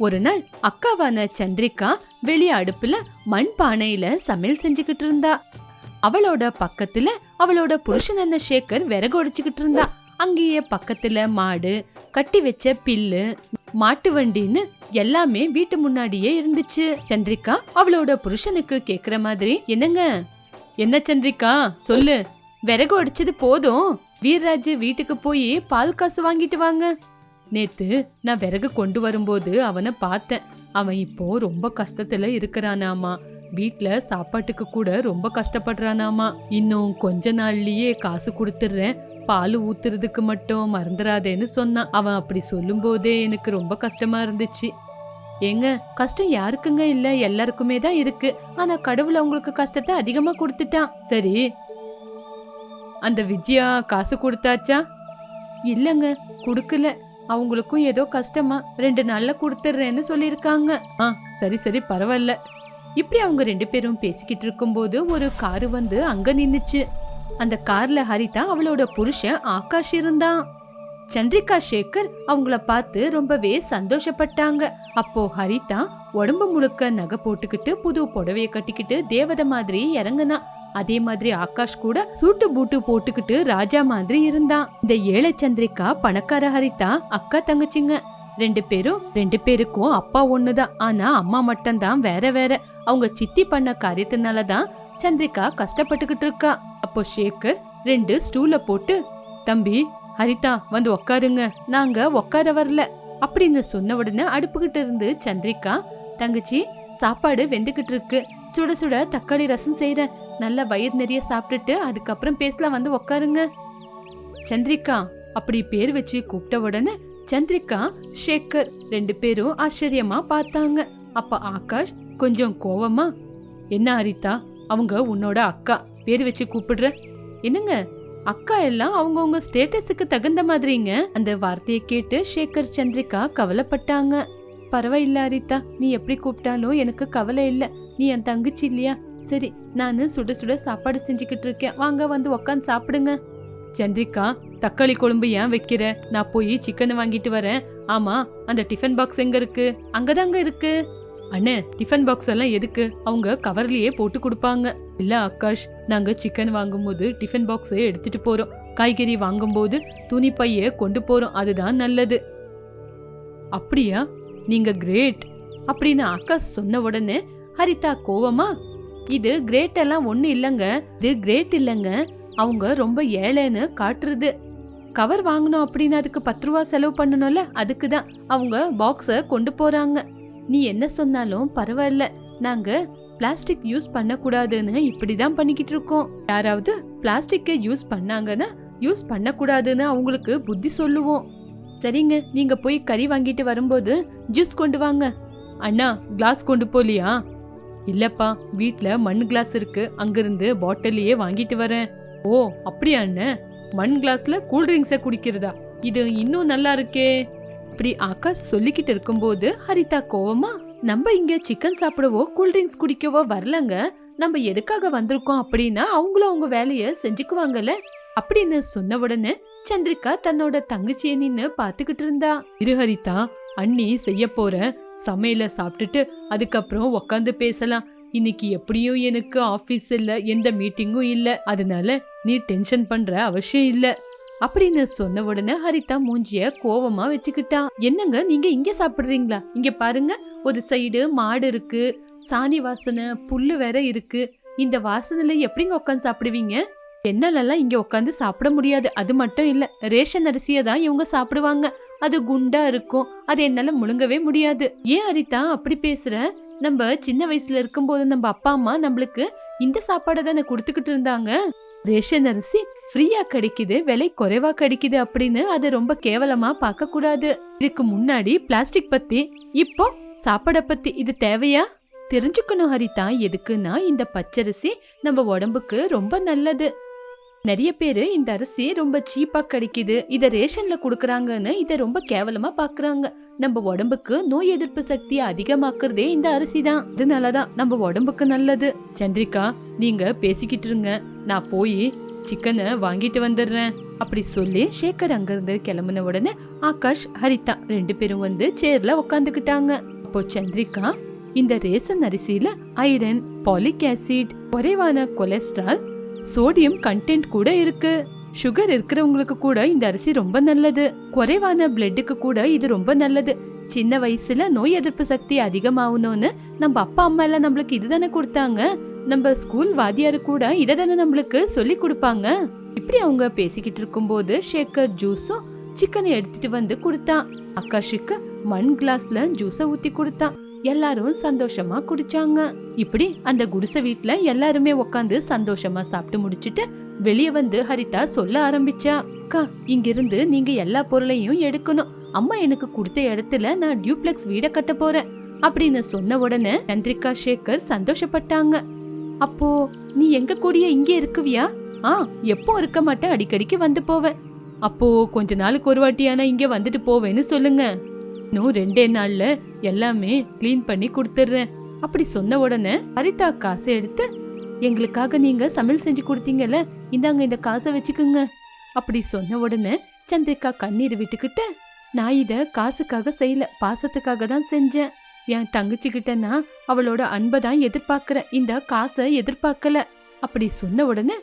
ஒரு நாள் அக்காவான சந்திரிகா வெளி அடுப்புல மண் பானையில சமையல் செஞ்சுக்கிட்டு இருந்தா. அவளோட பக்கத்துல அவளோட புருஷனான சேகர் விறகு உடைச்சுக்கிட்டு இருந்தா. அங்கேயே பக்கத்துல மாடு கட்டி வச்ச பில்லு மாட்டு வண்டின்னு எல்லாமே வீட்டு முன்னாடியே இருந்துச்சு. சந்திரிகா அவளோட புருஷனுக்கு கேக்குற மாதிரி என்னங்க? என்ன சந்திரிகா? சொல்லு. விறகு உடைச்சது போதும். வீர்ராஜ் வீட்டுக்கு போய் பால் காசு வாங்கிட்டு வாங்க. நேத்து நான் விறகு கொண்டு வரும்போது அவனை பார்த்தேன். அவன் இப்போ ரொம்ப கஷ்டத்துல இருக்கிறானாமா. வீட்டில் சாப்பாட்டுக்கு கூட ரொம்ப கஷ்டப்படுறானாமா. இன்னும் கொஞ்ச நாள்லயே காசு கொடுத்துட்றேன். பால் ஊத்துறதுக்கு மட்டும் மறந்துடாதேன்னு சொன்னான். அவன் அப்படி சொல்லும்போதே எனக்கு ரொம்ப கஷ்டமா இருந்துச்சு. ஏங்க கஷ்டம் யாருக்குங்க இல்ல? எல்லாருக்குமே தான் இருக்கு. ஆனா கடவுள் அவங்களுக்கு கஷ்டத்தை அதிகமா கொடுத்துட்டான். சரி. அந்த விஜயா காசு கொடுத்தாச்சா? இல்லங்க கொடுக்கல. அவங்களுக்கும் ஏதோ கஷ்டமா ரெண்டு நாள்ல கொடுத்துட்றேன்னு சொல்லியிருக்காங்க. ஆ சரி சரி பரவாயில்ல. இப்படி அவங்க ரெண்டு பேரும் பேசிக்கிட்டு இருக்கும்போது ஒரு காரு வந்து அங்க நின்னுச்சு. அந்த கார்ல ஹரிதா அவளோட புருஷன் ஆகாஷ் இருந்தான். சந்திரிகா சேகர் அவங்கள பார்த்து ரொம்பவே சந்தோஷப்பட்டாங்க. அப்போ ஹரிதா உடம்பு முழுக்க நகை போட்டுக்கிட்டு புது புடவைய கட்டிக்கிட்டு தேவதை மாதிரி இறங்குனா. அதே மாதிரி ஆகாஷ் கூட சூட்டு பூட்டு போட்டுக்கிட்டு ராஜா மாதிரி இருந்தான். இந்த ஏழை சந்திரிகா பணக்கார ஹரிதா அக்கா தங்கச்சிங்க. ரெண்டு பேரும் ரெண்டு பேருக்கும் அப்பா ஒண்ணுதான். ஆனா அம்மா மட்டும்தான் வேற வேற. அவங்க சித்தி பண்ண காரியத்தினால தான் சந்திரிகா கஷ்டப்பட்டுக்கிட்டு இருக்கா. அப்போ ஷேக்கு ரெண்டு ஸ்டூல போட்டு தம்பி ஹரிதா வந்து உக்காருங்க. நாங்க உக்கார வரல. அப்படின்னு சொன்ன உடனே அடுப்புகிட்ட இருந்து சந்திரிகா தங்கச்சி சாப்பாடு வெந்துக்கிட்டு இருக்கு. சுட சுட தக்காளி ரசம் செய்கிறேன் நல்லா வயிறு நிறைய சாப்பிட்டுட்டு அதுக்கப்புறம் பேசலாம் வந்து உக்காருங்க. சந்திரிகா அப்படி பேர் வச்சு கூப்பிட்ட உடனே சந்திரிகா ஷேகர் ரெண்டு பேரும் ஆச்சரியமா பார்த்தாங்க. அப்ப ஆகாஷ் கொஞ்சம் கோவமா என்ன ஹரிதா அவங்க உன்னோட அக்கா பேர் வச்சு கூப்பிடுற? என்னங்க அக்கா எல்லாம் அவங்கவுங்க ஸ்டேட்டஸுக்கு தகுந்த மாதிரிங்க? அந்த வார்த்தையை கேட்டு ஷேகர் சந்திரிகா கவலைப்பட்டாங்க. பரவாயில்ல ஹரிதா நீ எப்படி கூப்பிட்டாலும் எனக்கு கவலை இல்லை. நீ என் தங்கச்சி இல்லையா? சரி நான் சுட சுட சாப்பாடு செஞ்சுக்கிட்டு இருக்கேன். வாங்க வந்து உக்காந்து சாப்பிடுங்க. சந்திரிகா தக்காளி குழம்பு ஏன் வைக்கிற? நான் போய் சிக்கன் வாங்கிட்டு வரேன். ஆமா அந்த டிஃபன் பாக்ஸ் எங்க இருக்கு? அங்கதாங்க இருக்கு. அண்ணே டிஃபன் பாக்ஸ் எல்லாம் எதுக்கு? அவங்க கவர்லயே போட்டு கொடுப்பாங்க. இல்ல ஆகாஷ் நாங்க சிக்கன் வாங்கும்போது டிஃபன் பாக்ஸை எடுத்துட்டு போறோம். காய்கறி வாங்கும்போது துணி பைய கொண்டு போறோம். அதுதான் நல்லது. அப்படியா? நீங்க கிரேட் அப்படின்னு ஆகாஷ் சொன்ன உடனே ஹரிதா கோவமா இது கிரேட் எல்லாம் ஒண்ணு இல்லைங்க இது கிரேட் இல்லைங்க அவங்க ரொம்ப ஏழைன்னு காட்டுறது. கவர் வாங்கணும் அப்படின்னு அதுக்கு பத்து ரூபா செலவு பண்ணணும்ல அதுக்கு தான் அவங்க பாக்ஸை கொண்டு போறாங்க. நீ என்ன சொன்னாலும் பரவாயில்ல நாங்க பிளாஸ்டிக் யூஸ் பண்ணக்கூடாதுன்னு இப்படி தான் பண்ணிக்கிட்டு இருக்கோம். யாராவது பிளாஸ்டிக்கை யூஸ் பண்ணாங்கன்னா யூஸ் பண்ணக்கூடாதுன்னு அவங்களுக்கு புத்தி சொல்லுவோம். சரிங்க நீங்க போய் கறி வாங்கிட்டு வரும்போது ஜூஸ் கொண்டு வாங்க. அண்ணா கிளாஸ் கொண்டு போலியா? இல்லப்பா வீட்ல மண் கிளாஸ் இருக்கு. அங்கிருந்து பாட்டிலேயே வாங்கிட்டு வரேன். ஓ அப்படியா அண்ணன் மண் கிளாஸ்ல கூல்ட்ரிங்க்ஸை குடிக்கிறதா? இது இன்னும் நல்லா இருக்கே. இப்படி ஆகாஷ் சொல்லிக்கிட்டு இருக்கும்போது ஹரிதா கோவமா நம்ம இங்க சிக்கன் சாப்பிடவோ கூல்ட்ரிங்க்ஸ் குடிக்கவோ வரலங்க. நம்ம எதுக்காக வந்திருக்கோம் அப்படின்னா அவங்களும் அவங்க வேலையை செஞ்சுக்குவாங்கல்ல? அப்படின்னு சொன்ன உடனே சந்திரிகா தன்னோட தங்கச்சியை நின்னு பாத்துக்கிட்டு இருந்தா. இரு ஹரிதா அண்ணி செய்ய போற சமையல சாப்பிட்டுட்டு அதுக்கப்புறம் உக்காந்து பேசலாம். இன்னைக்கு எப்படியும் எனக்கு ஆபீஸ் இல்ல எந்த மீட்டிங்கும் இல்ல. அதனால நீ டென்ஷன் பண்ற அவசியம் இல்ல. அப்படின்னு சொன்ன உடனே ஹரிதா மூஞ்சிய கோவமா வச்சுக்கிட்டா. என்னங்க நீங்க இங்க சாப்பிடுறீங்களா? இங்க பாருங்க ஒரு சைடு மாடு இருக்கு. சாணி வாசனை புல்லு வேற இருக்கு. இந்த வாசனையில எப்படிங்க உட்காந்து சாப்பிடுவீங்க? என்னாலலாம் இங்கே உட்காந்து சாப்பிட முடியாது. அது மட்டும் இல்லை ரேஷன் அரிசியை தான் இவங்க சாப்பிடுவாங்க. அது குண்டா இருக்கும். அது என்னால் முழுங்கவே முடியாது. ஏன் ஹரிதா அப்படி பேசுற? நம்ம சின்ன வயசுல இருக்கும்போது நம்ம அப்பா அம்மா நம்மளுக்கு இந்த சாப்பாடை தானே கொடுத்துக்கிட்டு இருந்தாங்க? ரேஷன் அரிசி ஃப்ரீயா கிடைக்குது விலை குறைவா கிடைக்குது அப்படின்னு அதை ரொம்ப கேவலமா பார்க்க கூடாது இதுக்கு முன்னாடி பிளாஸ்டிக் பத்தி இப்போ சாப்பாடை பத்தி இது தேவையா? தெரிஞ்சுக்கணும் ஹரிதா எதுக்குன்னா இந்த பச்சரிசி நம்ம உடம்புக்கு ரொம்ப நல்லது. நிறைய பேரு இந்த அரிசி ரொம்ப சீப்பா கிடைக்குது. இத ரேஷன்ல குடுக்கறாங்கன்னு இத ரொம்ப கேவலமா பாக்குறாங்க. நம்ம உடம்புக்கு நோய் எதிர்ப்பு சக்தியை அதிகமாக்குறதே இந்த அரிசி தான் அதனாலதான் நம்ம உடம்புக்கு நல்லது. சந்திரிகா நீங்க பேசிக்கிட்டு இருங்க. நான் போய் சிக்கனை வாங்கிட்டு வந்துடுறேன். அப்படி சொல்லி சேகர் அங்கிருந்து கிளம்புன உடனே ஆகாஷ் ஹரிதா ரெண்டு பேரும் வந்து சேர்ல உக்காந்துக்கிட்டாங்க. அப்போ சந்திரிகா இந்த ரேசன் அரிசியில ஐரன் பாலிக் ஆசிட் குறைவான கொலஸ்ட்ரால் சோடியம் கண்டென்ட் கூட இருக்கு. சுகர் இருக்கிறவங்களுக்கு கூட இந்த அரிசி ரொம்ப நல்லது. குறைவான பிளட்டுக்கு கூட இது ரொம்ப நல்லது. சின்ன வயசுல நோய் எதிர்ப்பு சக்தி அதிகமாகணும்னு நம்ம அப்பா அம்மா எல்லாம் நம்மளுக்கு இதுதானே கொடுத்தாங்க. நம்ம ஸ்கூல் வாத்தியாரு கூட இதை தானே நம்மளுக்கு சொல்லி கொடுப்பாங்க. இப்படி அவங்க பேசிக்கிட்டு இருக்கும்போது ஷேக்கர் ஜூஸும் சிக்கனை எடுத்துட்டு வந்து கொடுத்தான். அக்காஷுக்கு மண் கிளாஸ்ல ஜூஸை ஊத்தி கொடுத்தான். எல்லாரும் சந்தோஷமா குடிச்சாங்க. இப்படி அந்த குடிசை வீட்டுல எல்லாருமே உட்காந்து சந்தோஷமா சாப்பிட்டு முடிச்சிட்டு வெளியே வந்து ஹரிதா சொல்ல ஆரம்பிச்சா அக்கா இங்கிருந்து நீங்க எல்லா பொருளையும் எடுக்கணும். அம்மா எனக்கு கொடுத்த இடத்துல நான் டியூப்ளெக்ஸ் வீட கட்ட போறேன். அப்படின்னு சொன்ன உடனே சந்திரிகா சேகர் சந்தோஷப்பட்டாங்க. அப்போ நீ எங்க கூடிய இங்கே இருக்குவியா? ஆ எப்போ இருக்க மாட்டேன் அடிக்கடிக்கு வந்து போவேன். அப்போ கொஞ்ச நாளுக்கு ஒரு வாட்டியான இங்கே வந்துட்டு போவேன்னு சொல்லுங்க. இன்னும் ரெண்டே நாள்ல எல்லாமே கிளீன் பண்ணி கொடுத்துட்றேன். அப்படி சொன்ன உடனே ஹரிதா காசை எடுத்து எங்களுக்காக நீங்க சமையல் செஞ்சு கொடுத்தீங்கல்ல இந்தாங்க இந்த காசை வச்சுக்குங்க. அப்படி சொன்ன உடனே சந்திரிகா கண்ணீர் விட்டுக்கிட்டு நான் இத காசுக்காக செய்யல பாசத்துக்காக தான் செஞ்சேன். என் தங்கச்சி கிட்டனா அவளோட அன்பை தான் எதிர்பார்க்கறேன். இந்த காசை எதிர்பார்க்கல. அப்படி சொன்ன உடனே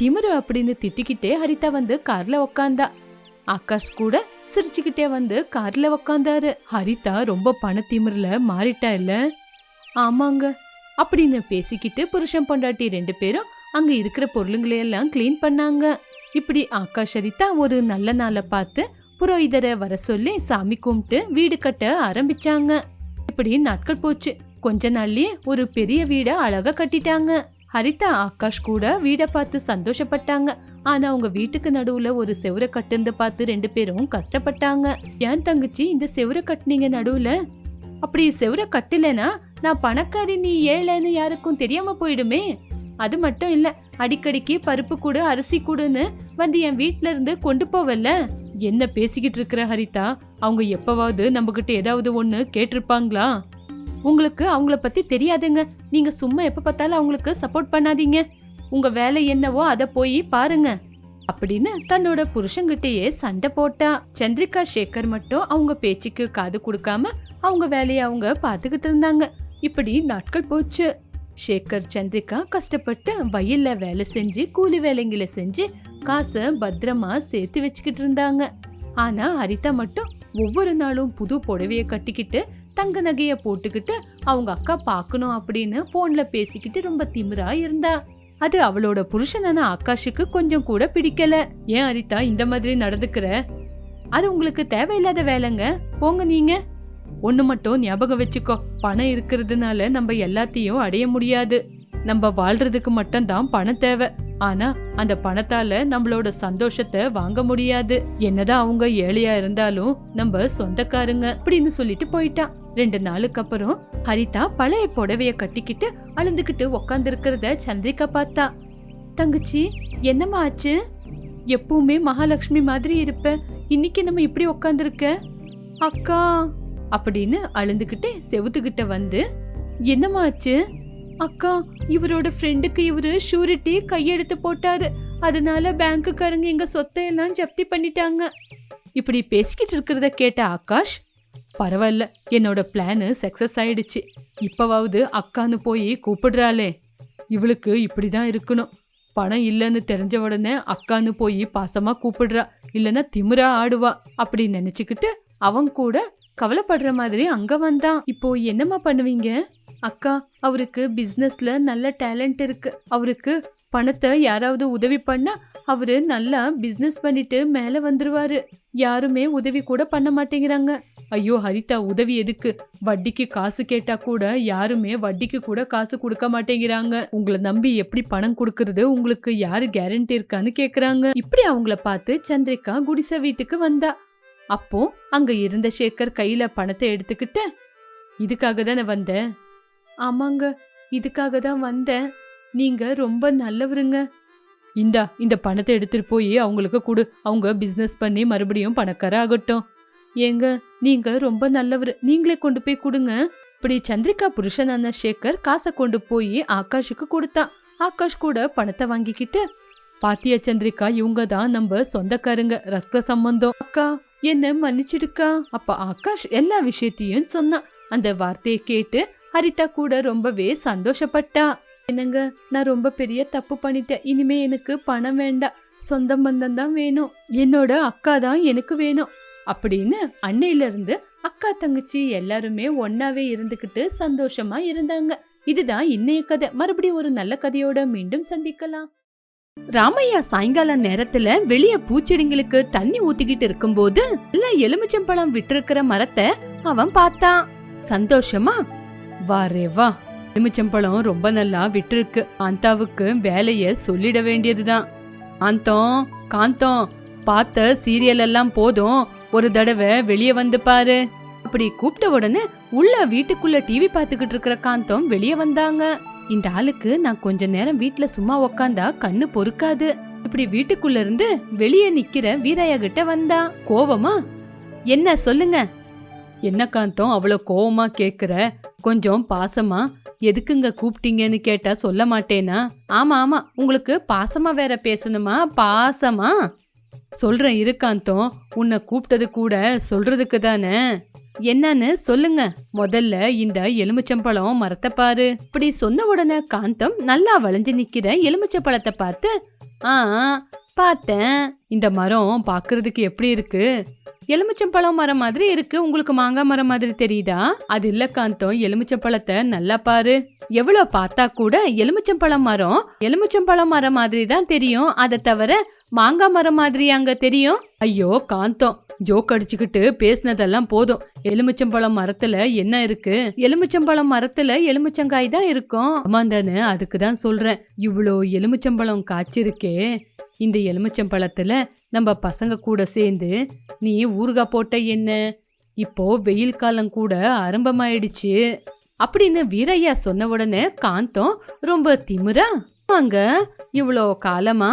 திமிரு அப்படின்னு திட்டிக்கிட்டே ஹரிதா வந்து கார்ல உக்காந்தா. ஆகாஷ் கூட சிரிச்சுக்கிட்டே வந்து கார்ல உக்காந்தாரு. ஹரிதா ரொம்ப பண திமிரில் மாறிட்டா இல்ல? ஆமாங்க. அப்படின்னு பேசிக்கிட்டு புருஷன் பொண்டாட்டி ரெண்டு பேரும் அங்க இருக்கிற பொருளுங்களை எல்லாம் க்ளீன் பண்ணாங்க. இப்படி ஆகாஷ் ஹரிதா ஒரு நல்ல நாளை பார்த்து புரோகிதரை வர சொல்லி சாமி கும்பிட்டு வீடு கட்ட ஆரம்பிச்சாங்க. இப்படி நாட்கள் போச்சு. கொஞ்ச நாள்லயே ஒரு பெரிய வீடை அழகா கட்டிட்டாங்க. ஹரிதா ஆகாஷ் கூட வீடை பார்த்து சந்தோஷப்பட்டாங்க. ஆனா அவங்க வீட்டுக்கு நடுவுல ஒரு செவரை கட்டுந்து பார்த்து ரெண்டு பேரும் கஷ்டப்பட்டாங்க. ஏன் தங்கச்சி இந்த செவரை கட்டுனீங்க நடுவுல? அப்படி செவரை கட்டலனா நான் பணக்காரி நீ ஏழைன்னு யாருக்கும் தெரியாம போயிடுமே. அது மட்டும் இல்ல அடிக்கடிக்கு பருப்பு கூடு அரிசி கூடுன்னு வந்து என் வீட்ல இருந்து கொண்டு போவல்ல? என்ன பேசிக்கிட்டு இருக்கிற ஹரிதா? அவங்க எப்பவாவது நம்ம கிட்ட ஏதாவது ஒன்று கேட்டிருப்பாங்களா? உங்களுக்கு அவங்கள பத்தி தெரியாதுங்க. நீங்க சும்மா எப்ப பார்த்தாலும் அவங்களுக்கு சப்போர்ட் பண்ணாதீங்க. உங்க வேலை என்னவோ அத போய் பாருங்க. அப்படின்னு தன்னோட புருஷங்கிட்டயே சண்டை போட்டா. சந்திரிகா சேகர் மட்டும் அவங்க பேச்சுக்கு காது கொடுக்காம அவங்க வேலையை அவங்க பார்த்துக்கிட்டு இருந்தாங்க. இப்படி நாட்கள் போச்சு. சேகர் சந்திரிகா கஷ்டப்பட்டு வயல்ல வேலை செஞ்சு கூலி வேலைங்களை செஞ்சு காசை பத்திரமா சேர்த்து வச்சுக்கிட்டு இருந்தாங்க. ஆனா ஹரிதா மட்டும் ஒவ்வொரு நாளும் புது புடவையை கட்டிக்கிட்டு தங்க நகைய போட்டுக்கிட்டு அவங்க அக்கா பார்க்கணும் அப்படின்னு போன்ல பேசிக்கிட்டு ரொம்ப திமிரா இருந்தா. அது அவளோட புருஷனான ஆகாஷுக்கு கொஞ்சம் கூட பிடிக்கல. ஏன் அரிதா இந்த மாதிரி நடந்துக்கிற? அது உங்களுக்கு தேவையில்லாத வேலைங்க. போங்க நீங்க. ஒண்ணு மட்டும் ஞாபகம் வச்சுக்கோ. பணம் இருக்கிறதுனால நம்ம எல்லாத்தையும் அடைய முடியாது. நம்ம வாழ்றதுக்கு மட்டும்தான் பணம் தேவை. ஆனா அந்த பணத்தால நம்மளோட சந்தோஷத்தை வாங்க முடியாது. என்னதான் அவங்க ஏழையா இருந்தாலும் நம்ம சொந்தக்காரங்க அப்படின்னு சொல்லிட்டு போயிட்டான் ரெண்டு நாளுக்கு அப்புறம் ஹரிதா பழைய புடவைய கட்டிக்கிட்டு அழுந்துகிட்டு உக்காந்து இருக்கிறத சந்திரிகா பார்த்தா. தங்கச்சி என்னம்மா ஆச்சு? எப்பவுமே மகாலட்சுமி மாதிரி இருப்ப. இன்னைக்கு நம்ம இப்படி உக்காந்துருக்க? அக்கா அப்படின்னு அழுந்துகிட்டே செவுத்துக்கிட்ட வந்து என்னம்மா ஆச்சு? அக்கா இவரோட ஃப்ரெண்டுக்கு இவரு ஷூரிட்டி கையெடுத்து போட்டாரு. அதனால பேங்க்குக்காரங்க எங்க சொத்தை எல்லாம் ஜப்தி பண்ணிட்டாங்க. இப்படி பேசிக்கிட்டு இருக்கிறத கேட்ட ஆகாஷ் பரவாயில்ல என்னோட பிளானு சக்சஸ் ஆயிடுச்சு. இப்போவாவது அக்கான்னு போய் கூப்பிடுறாளே. இவளுக்கு இப்படி தான் இருக்கணும். பணம் இல்லைன்னு தெரிஞ்ச உடனே அக்கான்னு போய் பாசமாக கூப்பிடுறா. இல்லைன்னா திமிரா ஆடுவா அப்படி நினச்சிக்கிட்டு அவன் கூட கவலைப்படுற மாதிரி அங்கே வந்தான். இப்போ என்னம்மா பண்ணுவீங்க? அக்கா அவருக்கு பிஸ்னஸில் நல்ல டேலண்ட் இருக்கு. அவருக்கு பணத்தை யாராவது உதவி பண்ணால் அவரு நல்லா பிஸ்னஸ் பண்ணிட்டு மேல வந்துருவாரு. யாருமே உதவி கூட பண்ண மாட்டேங்கிறாங்க. ஐயோ ஹரிதா உதவி எதுக்கு? வட்டிக்கு காசு கேட்டா கூட யாருமே வட்டிக்கு கூட காசு கொடுக்க மாட்டேங்கிறாங்க. உங்களை நம்பி எப்படி பணம் கொடுக்கறது? உங்களுக்கு யாரு கேரண்டி இருக்கான்னு கேக்குறாங்க. இப்படி அவங்கள பார்த்து சந்திரிகா குடிசை வீட்டுக்கு வந்தா. அப்போ அங்க இருந்த சேகர் கையில பணத்தை எடுத்துக்கிட்டு இதுக்காக தானே வந்தேன் ஆமாங்க இதுக்காக தான் வந்தேன். நீங்க ரொம்ப நல்லவருங்க. இந்தா இந்த பணத்தை எடுத்துட்டு போய் அவங்களுக்கு கொடு. அவங்க பிசினஸ் பண்ணி மறுபடியும் பணக்கார ஆகட்டும். ஏங்க நீங்க ரொம்ப நல்லவர். நீங்களே கொண்டு போய் கொடுங்க. இப்படி சந்திரிகா புருஷனான சேகர் காசை கொண்டு போய் ஆகாஷுக்கு கொடுத்தான் ஆகாஷ் கூட பணத்தை வாங்கிக்கிட்டு பாத்தியா சந்திரிகா இவங்க தான் நம்ம சொந்தக்காரங்க ரத்த சம்பந்தம். அக்கா என்ன மன்னிச்சிடுக்கா? அப்ப ஆகாஷ் எல்லா விஷயத்தையும் சொன்னான். அந்த வார்த்தையை கேட்டு ஹரிதா கூட ரொம்பவே சந்தோஷப்பட்டா. என்னங்க நான் ரொம்ப பெரிய தப்பு பண்ணிட்டேன். இனிமே எனக்கு பணம் வேண்டாம். சொந்த பந்தம் தான் வேணும். என்னோட அக்கா தான் எனக்கு வேணும். அப்படின்னு அன்னையில இருந்து அக்கா தங்கச்சி எல்லாருமே ஒன்னாவே இருந்துகிட்டு சந்தோஷமா இருந்தாங்க. இதுதான் இன்னைய கதை. மறுபடியும் ஒரு நல்ல கதையோட மீண்டும் சந்திக்கலாம். ராமையா சாயங்கால நேரத்துல வெளிய பூச்செடிங்களுக்கு தண்ணி ஊத்திக்கிட்டு இருக்கும்போது நல்ல எலுமிச்சம்பழம் விட்டிருக்கிற மரத்தை அவன் பார்த்தான். சந்தோஷமா? வாரே வா. எலுமிச்சம்பழம் ரொம்ப நல்லா விட்டுருக்கு. அந்தாவுக்கு வேலைய சொல்லிட வேண்டியதுதான். காந்தம் காந்தம் பார்த்த சீரியல் எல்லாம் போதும். ஒரு தடவை வெளியே வந்து பாரு. அப்படி கூப்பிட்ட உடனே உள்ள வீட்டுக்குள்ள டிவி பார்த்துக்கிட்டு இருக்கிற காந்தம் வெளியே வந்தாங்க. இந்த ஆளுக்கு நான் கொஞ்ச நேரம் வீட்ல சும்மா உக்காந்தா கண்ணு பொறுக்காது. இப்படி வீட்டுக்குள்ள இருந்து வெளியே நிக்கிற வீரையா கிட்ட வந்தா கோவமா என்ன சொல்லுங்க? என்ன காந்தம் அவ்வளவு கோவமா கேக்குற? கொஞ்சம் பாசமா? எதுக்குங்க கூப்பிட்டீங்கன்னு கேட்டா சொல்ல மாட்டேனா? ஆமா ஆமா. உங்களுக்கு பாசமா வேற பேசணுமா? பாசமா? சொல்றேன் இருக்காந்தம். உன்னை கூப்பிட்டது கூட சொல்றதுக்கு தானே? என்னன்னு சொல்லுங்க. முதல்ல இந்த எலுமிச்சம்பழம் மரத்தை பாரு. இப்படி சொன்ன உடனே காந்தம் நல்லா வளைஞ்சு நிக்கிற எலுமிச்சம்பழத்தை பார்த்து ஆ பார்த்தேன். இந்த மரம் பாக்குறதுக்கு எப்படி இருக்கு? எலுமிச்சம்பழம் மரம் மாதிரி இருக்கு. உங்களுக்கு மாங்காய் மரம் மாதிரி தெரியுதா? அது இல்ல காந்தம் எலுமிச்சம்பழத்தை நல்லா பாரு. எவ்வளவு பார்த்தா கூட எலுமிச்சம்பழம் மரம் எலுமிச்சம்பழம் மரம் மாதிரி தான் தெரியும். அதை தவிர மாங்காய் மரம் மாதிரி அங்க தெரியும்? ஐயோ காந்தம் ஜோக் அடிச்சுக்கிட்டு பேசினதெல்லாம் போதும். எலுமிச்சம்பழம் மரத்துல என்ன இருக்கு? எலுமிச்சம்பழம் மரத்துல எலுமிச்சங்காய் தான் இருக்கும். அம்மாந்தானு அதுக்கு தான் சொல்றேன். இவ்வளோ எலுமிச்சம்பழம் காய்ச்சிருக்கே. இந்த எலுமிச்சம்பழத்துல நம்ம பசங்க கூட சேர்ந்து நீ ஊறுகாய் போட்ட என்ன இப்போ வெயில் காலம் கூட ஆரம்பமாயிடுச்சு. அப்படின்னு வீரையா சொன்ன உடனே காந்தம் ரொம்ப திமிரா வாங்க இவ்வளோ காலமா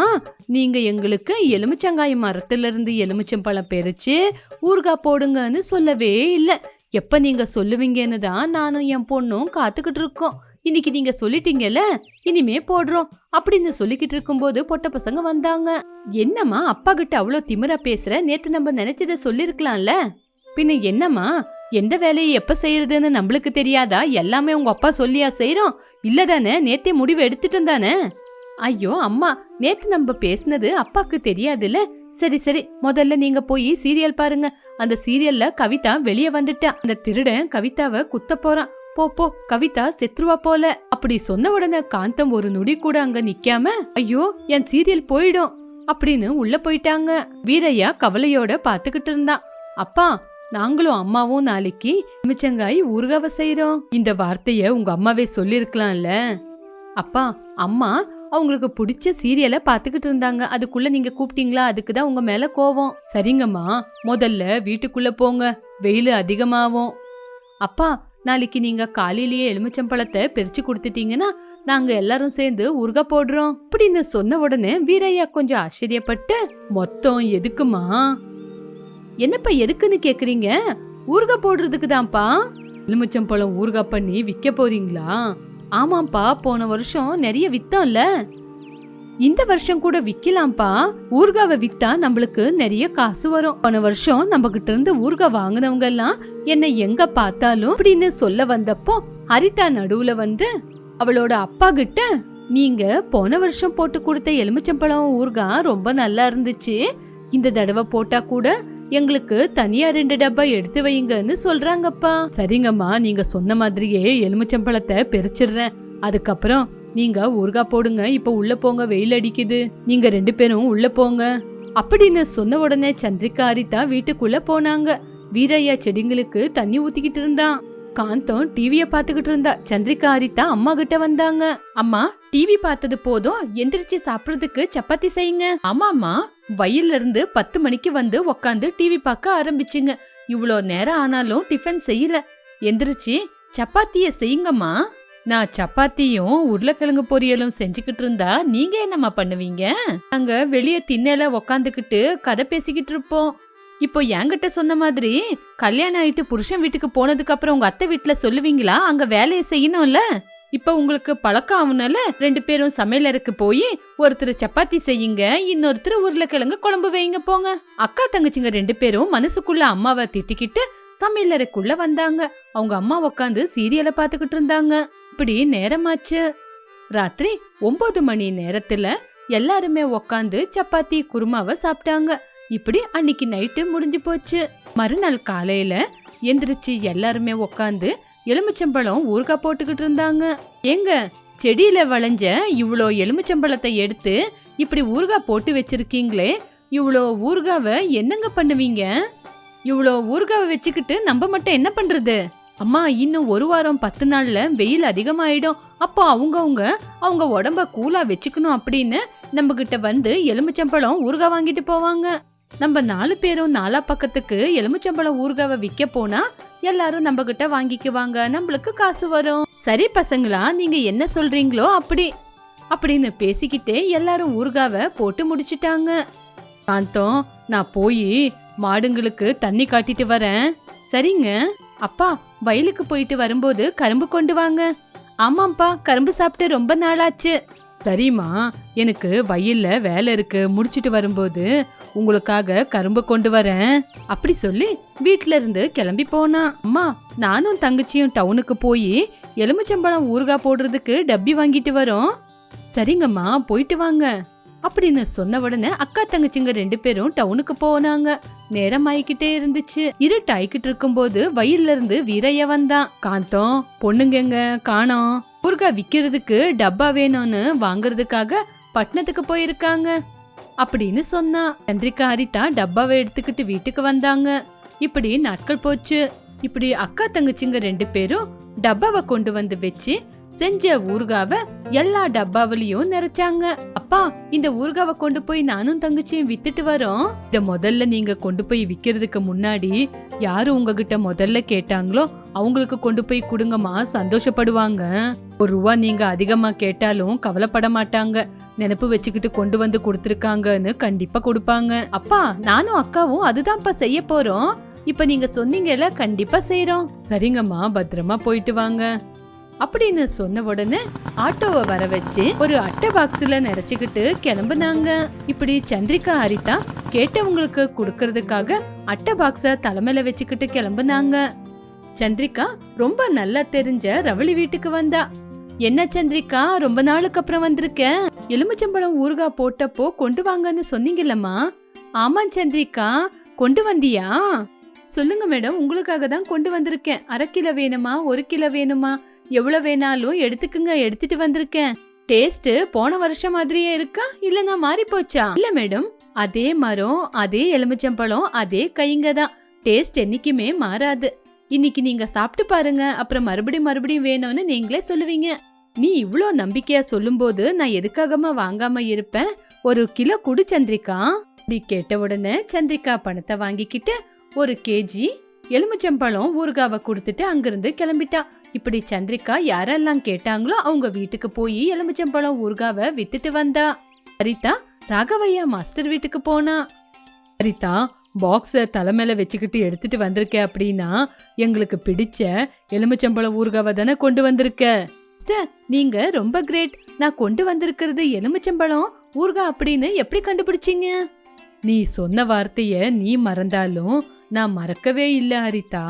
நீங்க எங்களுக்கு எலுமிச்சங்காய் மரத்திலிருந்து எலுமிச்சம்பழம் பறிச்சு ஊறுகாய் போடுங்கன்னு சொல்லவே இல்லை. எப்போ நீங்க சொல்லுவீங்கன்னு தான் நானும் என் பொண்ணும் காத்துக்கிட்டு இருக்கோம். இன்னைக்கு நீங்க சொல்லிட்டீங்கல்ல இனிமே போடுறோம் அப்படின்னு சொல்லிக்கிட்டு இருக்கும்போது பொட்ட பசங்க வந்தாங்க. என்னம்மா அப்பா கிட்ட அவ்வளோ திமிரா பேசுற? நேற்று நம்ம நினைச்சத சொல்லிருக்கலாம்ல. பின்ன என்னம்மா எந்த வேலையை எப்ப செய்யறதுன்னு நம்மளுக்கு தெரியாதா? எல்லாமே உங்க அப்பா சொல்லியா செய்றோம்? இல்லதானே நேத்தே முடிவு எடுத்துட்டோம் தானே? ஐயோ அம்மா நேத்து நம்ம பேசுனது அப்பாக்கு தெரியாதுல்ல? சரி சரி முதல்ல நீங்க போய் சீரியல் பாருங்க. அந்த சீரியல்ல கவிதா வெளியே வந்துட்டா. அந்த திருடன் கவிதாவை குத்த போறான். போ போ கவிதா செத்துருவா போல. அப்படி சொன்ன உடனே காந்தம் ஒரு நொடி கூட அங்க நிக்காம ஐயோ என் சீரியல் போயிடும் அப்படின்னு உள்ள போயிட்டாங்க. வீரையா கவலையோட பாத்துக்கிட்டு இருந்தான் அப்பா நாங்களும் அம்மாவும் நாளைக்கு மிச்சங்காய் ஊறுகாவ செய்யறோம் இந்த வார்த்தைய உங்க அம்மாவே சொல்லிருக்கலாம்ல? அப்பா அம்மா அவங்களுக்கு பிடிச்ச சீரியலை பாத்துக்கிட்டு இருந்தாங்க. அதுக்குள்ள நீங்க கூப்பிட்டீங்களா? அதுக்கு தான் உங்க மேல கோவம். சரிங்கம்மா முதல்ல வீட்டுக்குள்ள போங்க. வெயில் அதிகமாகும். அப்பா நாளைக்கு நீங்க காலையிலேயே எலுமிச்சம்பழத்தை பிரிச்சு கொடுத்துட்டீங்கன்னா நாங்க எல்லாரும் சேர்ந்து உருக போடுறோம். அப்படின்னு சொன்ன உடனே வீரையா கொஞ்சம் ஆச்சரியப்பட்டு மொத்தம் எதுக்குமா? என்னப்பா எதுக்குன்னு கேக்குறீங்க? ஊறுக போடுறதுக்கு தான்ப்பா. எலுமிச்சம்பழம் ஊறுகாய் பண்ணி விற்க போறீங்களா? ஆமாப்பா போன வருஷம் நிறைய வித்தோம்ல. இந்த வருஷம் கூட விக்கலாம்ப்பா. ஊறுகாவை வித்தா நம்மளுக்கு நிறைய காசு வரும். போன வருஷம் நம்ம கிட்ட இருந்து ஊறுகாய் வாங்கினவங்க எல்லாம் என்ன எங்க பார்த்தாலும் அப்படின்னு சொல்ல வந்தப்போ ஹரிதா நடுவுல வந்து அவளோட அப்பா கிட்ட நீங்க போன வருஷம் போட்டு கொடுத்த எலுமிச்சம்பழம் ஊறுகாய் ரொம்ப நல்லா இருந்துச்சு. இந்த தடவை போட்டா கூட எங்களுக்கு தனியா ரெண்டு டப்பா எடுத்து வைங்கன்னு சொல்றாங்கப்பா. சரிங்கம்மா நீங்க சொன்ன மாதிரியே எலுமிச்சம்பழத்தை பிரிச்சிடுறேன். அதுக்கப்புறம் நீங்க ஊறுகாய் போடுங்க இப்ப உள்ள போங்க வெயில் அடிக்குது. நீங்க ரெண்டு பேரும் உள்ள போங்க. அப்படின்னு சொன்ன உடனே சந்திரிகா ஹரிதா வீட்டுக்குள்ள போனாங்க. வீரையா செடிங்களுக்கு தண்ணி ஊத்திக்கிட்டு இருந்தான். காந்தம் டிவிய பாத்துக்கிட்டு இருந்தா. சந்திரிகா ஹரிதா அம்மா கிட்ட வந்தாங்க. அம்மா டிவி பார்த்தது போதும். எந்திரிச்சு சாப்பிடுறதுக்கு சப்பாத்தி செய்யுங்க. ஆமாம்மா வயல்ல இருந்து பத்து மணிக்கு வந்து உக்காந்து டிவி பார்க்க ஆரம்பிச்சுங்க. இவ்வளோ நேரம் ஆனாலும் டிஃபன் செய்யல. எந்திரிச்சு சப்பாத்திய செய்யுங்கம்மா. நான் சப்பாத்தியும் உருளைக்கிழங்கு பொரியலும் செஞ்சுக்கிட்டு இருந்தா நீங்க என்னம்மா பண்ணுவீங்க? அங்க வெளியே திண்ணையில உக்காந்துக்கிட்டு கதை பேசிக்கிட்டு இருப்போம். இப்போ என்கிட்ட சொன்ன மாதிரி கல்யாணம் ஆயிட்டு புருஷன் வீட்டுக்கு போனதுக்கு அப்புறம் உங்க அத்தை வீட்டுல சொல்லுவீங்களா? அங்க வேலையை செய்யணும்ல. இப்ப உங்களுக்கு பழக்கம் ஆகுனால ரெண்டு பேரும் சமையலறைக்கு போய் ஒருத்தர் சப்பாத்தி செய்யுங்க இன்னொருத்தர் உருளைக்கிழங்கு குழம்பு வைங்க போங்க. அக்கா தங்கச்சிங்க ரெண்டு பேரும் மனசுக்குள்ள அம்மாவை திட்டிக்கிட்டு சமையலறைக்குள்ள வந்தாங்க. அவங்க அம்மா உட்காந்து சீரியலை பார்த்துக்கிட்டு இருந்தாங்க. இப்படி நேரமாச்சு? ராத்திரி ஒன்பது மணி நேரத்துல எல்லாருமே உக்காந்து சப்பாத்தி குருமாவை சாப்பிட்டாங்க. இப்படி அன்னைக்கு நைட்டு முடிஞ்சு போச்சு. மறுநாள் காலையில எந்திரிச்சு எல்லாருமே உக்காந்து எலுமிச்சம்பழம் ஊறுகாய் போட்டுக்கிட்டு இருந்தாங்க. ஏங்க செடியில வளைஞ்ச இவ்வளோ எலுமிச்சம்பழத்தை எடுத்து இப்படி ஊறுகாய் போட்டு வச்சிருக்கீங்களே இவ்வளோ ஊறுகாவை என்னங்க பண்ணுவீங்க? இவ்வளோ ஊறுகாவை வச்சுக்கிட்டு நம்ம மட்டும் என்ன பண்றது? அம்மா இன்னும் ஒரு வாரம் பத்து நாள்ல வெயில் அதிகமாயிடும். அப்போ அவங்கவுங்க அவங்க உடம்ப கூலா வச்சுக்கணும் அப்படின்னு நம்ம கிட்ட வந்து எலுமிச்சம்பழம் ஊறுகாய் வாங்கிட்டு போவாங்க. நம்ம நாலு பேரும் நாலா பக்கத்துக்கு எலுமிச்சம்பழம் ஊறுகாவை விற்க போனா எல்லாரும் நம்ம கிட்ட வாங்கிக்குவாங்க. நம்மளுக்கு காசு வரும். சரி பசங்களா நீங்க என்ன சொல்றீங்களோ அப்படி அப்படின்னு பேசிக்கிட்டே எல்லாரும் ஊறுகாவை போட்டு முடிச்சிட்டாங்க. காந்தம் நான் போய் மாடுங்களுக்கு தண்ணி காட்டிட்டு வரேன். சரிங்க. அப்பா வயலுக்கு போயிட்டு வரும்போது கரும்பு கொண்டு வாங்க. ஆமாம்ப்பா கரும்பு சாப்பிட்டு ரொம்ப நாளாச்சு. சரிம்மா எனக்கு வயல்ல வேலை இருக்கு. முடிச்சிட்டு வரும்போது உங்களுக்காக கரும்பு கொண்டு வரேன். அப்படி சொல்லி வீட்ல இருந்து கிளம்பி போனா. அம்மா நானும் தங்கச்சியும் டவுனுக்கு போய் எலுமிச்சம்பழம் ஊறுகாய் போடுறதுக்கு டப்பி வாங்கிட்டு வரோம். சரிங்கம்மா போயிட்டு வாங்க. அப்படின்னு சொன்ன உடனே அக்கா தங்கச்சிங்க ரெண்டு பேரும் டவுனுக்கு போனாங்க. நேரம் ஆயிக்கிட்டே இருந்துச்சு. இருட்டு ஆயிக்கிட்டு இருக்கும்போது வயல்ல இருந்து வீரைய வந்தான் காந்தம் பொண்ணுங்க காணோம். ஊறுகாய் விக்கிறதுக்கு டப்பா வேணும்னு வாங்குறதுக்காக பட்டணத்துக்கு போயிருக்காங்க அப்படின்னு சொன்னா. சந்திரிகா ஹரிதா டப்பாவை எடுத்துக்கிட்டு வீட்டுக்கு வந்தாங்க. இப்படி நாட்கள் போச்சு. இப்படி அக்கா தங்கச்சிங்க ரெண்டு பேரும் டப்பாவை கொண்டு வந்து வச்சு செஞ்ச ஊர்காவை எல்லா டப்பாவிலையும் நிறைச்சாங்க அப்பா இந்த ஊர்காவை கொண்டு போய் நானும் தங்கச்சியும் வித்துட்டு வரோம். இத முதல்ல நீங்க கொண்டு போய் விக்கிறதுக்கு முன்னாடி யாரு உங்ககிட்ட முதல்ல கேட்டாங்களோ அவங்களுக்கு கொண்டு போய் கொடுங்கம்மா சந்தோஷப்படுவாங்க. ஒரு ரூபா நீங்க அதிகமா கேட்டாலும் கவலைப்பட மாட்டாங்க. நினைப்பு வச்சுக்கிட்டு கொண்டு வந்து கொடுத்துருக்காங்கன்னு கண்டிப்பா கொடுப்பாங்க. அப்பா நானும் அக்காவும் அதுதான்ப்பா செய்ய போறோம். இப்ப நீங்க சொன்னீங்கல்ல கண்டிப்பா செய்யறோம் சரிங்கம்மா பத்திரமா போயிட்டு வாங்க. அப்படின்னு சொன்ன உடனே ஆட்டோவை வர வச்சு ஒரு அட்டை பாக்ஸ்ல நிறைச்சுக்கிட்டு கிளம்புனாங்க. இப்படி சந்திரிகா ஹரிதா கேட்டவங்களுக்கு கொடுக்கறதுக்காக அட்டை பாக்ஸ தலைமையில வச்சுக்கிட்டு கிளம்புனாங்க. சந்திரிகா ரொம்ப நல்லா தெரிஞ்ச ரவளி வீட்டுக்கு வந்தா. என்ன சந்திரிகா ரொம்ப நாளுக்கு அப்புறம் வந்திருக்க? எலுமிச்சம்பழம் ஊறுகாய் போட்டப்போ கொண்டு வாங்கன்னு சொன்னீங்கல்லம்மா. ஆமா சந்திரிகா கொண்டு வந்தியா? சொல்லுங்க மேடம் உங்களுக்காக தான் கொண்டு வந்திருக்கேன். அரை கிலோ வேணுமா ஒரு கிலோ வேணுமா? எவ்வளவு வேணாலும் எடுத்துக்குங்க எடுத்துட்டு வந்திருக்கேன். டேஸ்ட் போன வருஷம் மாதிரியே இருக்கா? இல்ல நான் மாறி போச்சா? இல்ல மேடம் அதே மரம் அதே எலுமிச்சம்பழம் அதே கைங்க தான். டேஸ்ட் என்னைக்குமே மாறாது. இன்னைக்கு நீங்க சாப்பிட்டு பாருங்க. அப்புறம் மறுபடியும் மறுபடியும் வேணும்னு நீங்களே சொல்லுவீங்க. நீ இவ்ளோ நம்பிக்கையா சொல்லும்போது நான் எதுக்காகமா வாங்காம இருப்பேன்? ஒரு கிலோ குடு சந்திரிக்கா. அப்படி கேட்ட உடனே சந்திரிகா பணத்தை வாங்கிக்கிட்டு ஒரு கேஜி எலுமிச்சம்பழம் ஊறுகாவை கொடுத்துட்டு அங்கிருந்து கிளம்பிட்டா. இப்படி சந்திரிகா யாரெல்லாம் கேட்டாங்களோ அவங்க வீட்டுக்கு போய் எலுமிச்சம்பழம் ஊறுகாவை வித்துட்டு வந்தா. ஹரிதா ராகவையா மாஸ்டர் வீட்டுக்கு போனா. ஹரிதா பாக்ஸ தலைமையில வச்சுக்கிட்டு எடுத்துட்டு வந்திருக்க அப்படின்னா எங்களுக்கு பிடிச்ச எலுமிச்சம்பழம் ஊறுகாவை தானே கொண்டு வந்திருக்க. நீங்க ரொம்ப கிரேட். நான் கொண்டு வந்திருக்கிறது எலுமிச்சம்பழம் ஊறுகாய் அப்படின்னு எப்படி கண்டுபிடிச்சீங்க? நீ சொன்ன வார்த்தைய நீ மறந்தாலும் நான் மறக்கவே இல்லை ஹரிதா.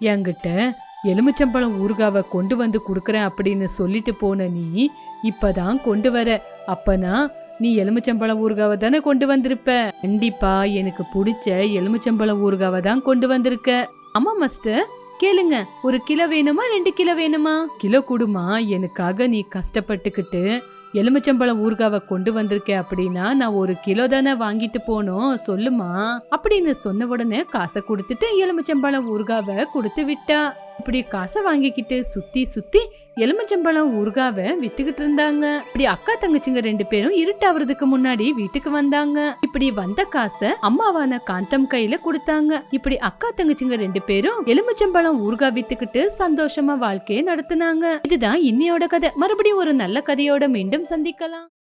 என்கிட்ட எலுமிச்சம்பழம் ஊறுகாவை கொண்டு வந்து கொடுக்குறேன் அப்படின்னு சொல்லிட்டு போன நீ இப்பதான் கொண்டு வர. அப்பனா நீ எலுமிச்சம்பழம் ஊறுகாவை தானே கொண்டு வந்திருப்ப? கண்டிப்பா எனக்கு பிடிச்ச எலுமிச்சம்பழம் ஊறுகாவை தான் கொண்டு வந்திருக்க. ஆமா மாஸ்டர். கேளுங்க ஒரு கிலோ வேணுமா ரெண்டு கிலோ வேணுமா? கிலோ கொடுமா எனக்காக நீ கஷ்டப்பட்டுக்கிட்டு எலுமிச்சம்பழம் ஊறுகாவை கொண்டு வந்திருக்கேன் அப்படின்னா நான் ஒரு கிலோ தானே வாங்கிட்டு போனோம் சொல்லுமா? அப்படின்னு சொன்ன உடனே காசை கொடுத்துட்டு எலுமிச்சம்பழம் ஊறுகாவை கொடுத்து விட்டா. இப்படி காசை வாங்கிக்கிட்டு சுத்தி சுத்தி எலுமிச்சம்பழம் ஊறுகாவை வித்துக்கிட்டு இருந்தாங்க. இப்படி அக்கா தங்கச்சிங்க ரெண்டு பேரும் இருட்டாவதுக்கு முன்னாடி வீட்டுக்கு வந்தாங்க. இப்படி வந்த காசை அம்மாவான காந்தம் கையில கொடுத்தாங்க. இப்படி அக்கா தங்கச்சிங்க ரெண்டு பேரும் எலுமிச்சம்பழம் ஊர்கா வித்துக்கிட்டு சந்தோஷமா வாழ்க்கையை நடத்தினாங்க. இதுதான் இன்னையோட கதை. மறுபடியும் ஒரு நல்ல கதையோட மீண்டும் சந்திக்கலாம்.